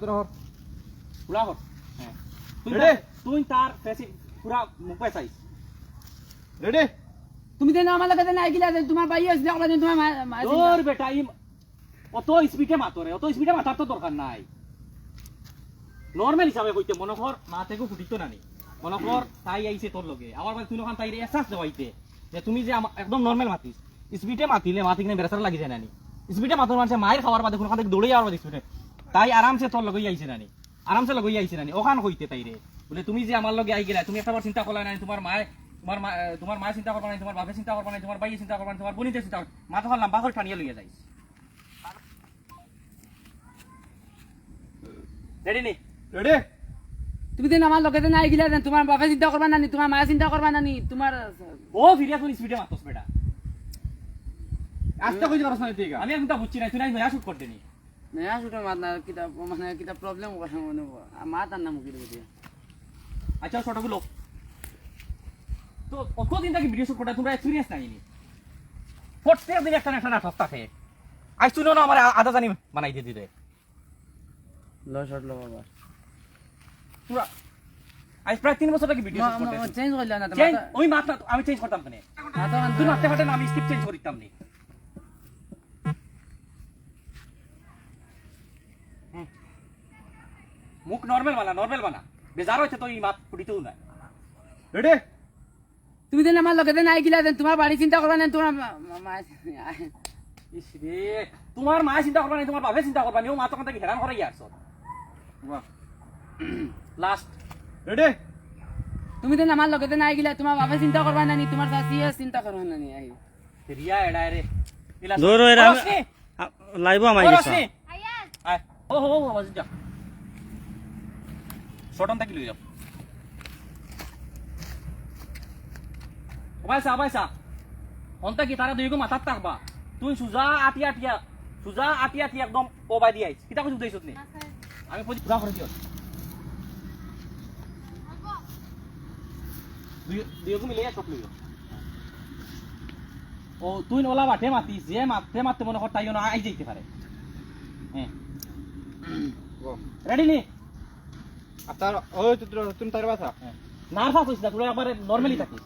তোর হর পুরা কর হ্যাঁ? তার- তুই তার ফেসি পুরা মুখ চাইছ রেডি তুমি তো আমার লগে নাই গিলা তোমার ভাই আছে দেখলা তোমার মা- মা- তোর বেটা ই অত স্পিডে মাতরে অত স্পিডে মাতার তো দরকার নাই। নর্মাল হিসাবে কইতে মা থেকে ফুটিতো না নি। তাই আইছে তোর লগে। আমার বাড়ি তুই ওখান তাই এসাস দেওয়াইতে যে তুমি যে একদম নর্মাল মাতিস। স্পিডে মাতিলে মাতি কিনে বেরাসার লাগি যায় নানি স্পিডে মাতর মানুষ মায়ের খাবার বাদে কোনো থেকে দৌড়ে যাওয়ার বাদে স্পিডে তাই আরামসে তোর লগে আইছে নানি। আরামসে লগে আইছে নানি। ওখান কইতে তাই রে। বলে তুমি যে আমার লগে আই গেলা তুমি একবার চিন্তা করলা না তোমার মায় তোমার মা তোমার মায়ের চিন্তা করবা না তোমার বাপের চিন্তা করবা না তোমার ভাইয়ের চিন্তা করবা না তোমার বোনিতে চিন্তা করবা মাথা হল লম্বা করে টানিয়ে লইয়া যাইস। রেডি নি? রেডি তুমি তো আমার লগে নাই গিলা যে তোমার বাপে চিন্তা করবা নানি তোমার মা চিন্তা করবা নানি তোমার ও ফিরিয়া তুই স্পিডে মাতস বেটা। আস্তে কইতে পারছ না ঠিক আমি এখন তা বুঝছি না তুই নাই নয়া শুট করতে নি? নয়া শুটো মাত না কিতা মানে কিতা প্রবলেম কথা মনে মা তার নাম কি দিয়ে আচ্ছা ছোটগুলো তো কতদিন থেকে ভিডিও শুট করতে তোমরা এক্সপিরিয়েন্স নাই প্রত্যেক দিন একটা না একটা নাটক থাকে। আজ তুই না আমার আধা জানি বানাই দিয়ে দিতে লো শট লো বাবা। পুরা আজ প্রায় তিন বছর থেকে ভিডিও শুট করতে চেঞ্জ করলা না চেঞ্জ ওই মাত্রা আমি চেঞ্জ করতাম মাথা তুই মারতে ফাটে আমি স্কিপ চেঞ্জ করিতাম নি। মুখ নর্মাল বানা নর্মাল বানা। বেজার হয়েছে তো এই মাত ফুটিতেও না রেডি? তুমি তো আমার লগে নাই গিলা যে তোমার বাড়ি চিন্তা করবা না তোমার মা- মা- মা ইস রে তোমার মায়ে চিন্তা করবা না তোমার বাপে চিন্তা করবা নি ও মা তখন থেকে হেরান করাই আসছ লাস্ট রেডি? তুমি তো আমার লগে নাই গিলা তোমার বাপে চিন্তা করবা নানি তোমার চাচি চিন্তা করবা নানি আই রিয়া এডায় রে। লাইভ আমার ও, গেছে! আয়। ও হো হো বাজে যা। শটন থাকি লই যাও? ওবাইসা ওবাইসা অন্তা কি তারা দুইগো মাথাত থাকবা? তুই সুজা আটিয়া আটিয়া সুজা আটিয়া আটিয়া একদম ওবাই দি আইছ। কিতা কইছ দেইছত নি? আমি পজি সুজা করে দিও দুই মিলে লইও ও তুই ওলা মাঠে মাতিস যে মাঠে মারতে মনে কর তাইও না আই যাইতে পারে হ্যাঁ রেডি নি? ওই তুমি তার কথা নার্ভাস হইছ না তুই একবারে নরমালি থাকিস।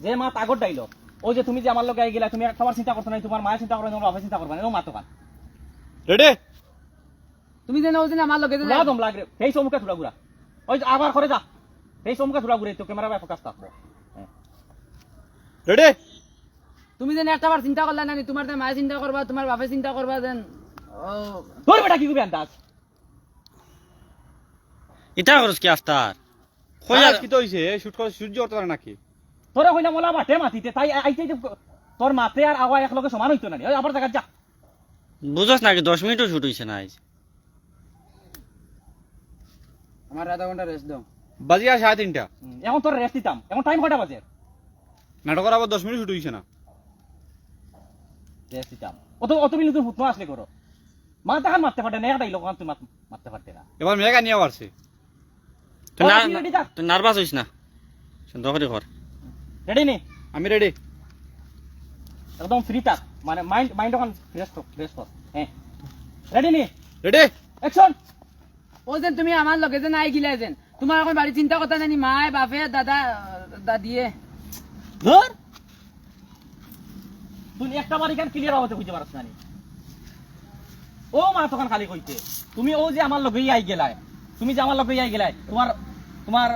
যে মাত আগর ডাইলো ও যে তুমি যে আমার লগে আই গেলা তুমি একবার চিন্তা করতে নাই তোমার মায়ের চিন্তা করবে তোমার বাপের চিন্তা করবে না ও মাতো কান রেডি তুমি যে নাও যে আমার লগে যে দম লাগরে সমুখে ওই আবার করে যা সেই সমুখে তুলা ঘুরে তো ক্যামেরা বাই ফোকাস থাকব হ্যাঁ। রেডি তুমি যেন একটা বার চিন্তা করলা নানি তোমার তো মায়ে চিন্তা করবা তোমার বাপে চিন্তা করবা যেন ও তোর বেটা কি করবি আন্দাজ? ইটা করস কি আফতার? কই আজ কি হইছে? শুট করে সূর্য করতে পারে নাকি? তোরা কইলাম ওলা মাঠে মাতিতে তাই আইতে যে তোর মাতে আর আগা এক লগে সমান হইতো না আবার জায়গা যা। বুঝস নাকি দশ মিনিটও শুট হইছে না আজ আমার আধা ঘণ্টা রেস্ট দাও। বাজিয়া সাড়ে তিনটা। এখন তোর রেস্ট দিতাম। এখন টাইম কয়টা বাজে? নাটকের আবার দশ মিনিট শুট হইছে না। রেস্ট দিতাম। অত অত বিলি তুই ফুটনো আসলে করো। মা দেখান মারতে পারতে না লোক মারতে পারতে না। এবার মেঘা নিয়ে পারছে তুই নার্ভাস হইস না। শান্ত করে কর রেডি নি? আমি রেডি একদম ফ্রি থাক। মানে মাইন্ড মাইন্ড ওখান ফ্রেশ কর ফ্রেশ কর হ্যাঁ। রেডি নি? রেডি অ্যাকশন ও যেন তুমি আমার লগে যে নাই গিলা যেন। তোমার এখন বাড়ি চিন্তা করতা নানি মায়ে বাপে দাদা দাদিয়ে ধর তুই একটা বাড়ি কেন ক্লিয়ার হতে বুঝতে পারছ না? ও মা তখন খালি কইতে তুমি ও যে আমার লগে আই গেলায় তুমি যে আমার লগে আই গেলায় তোমার তোমার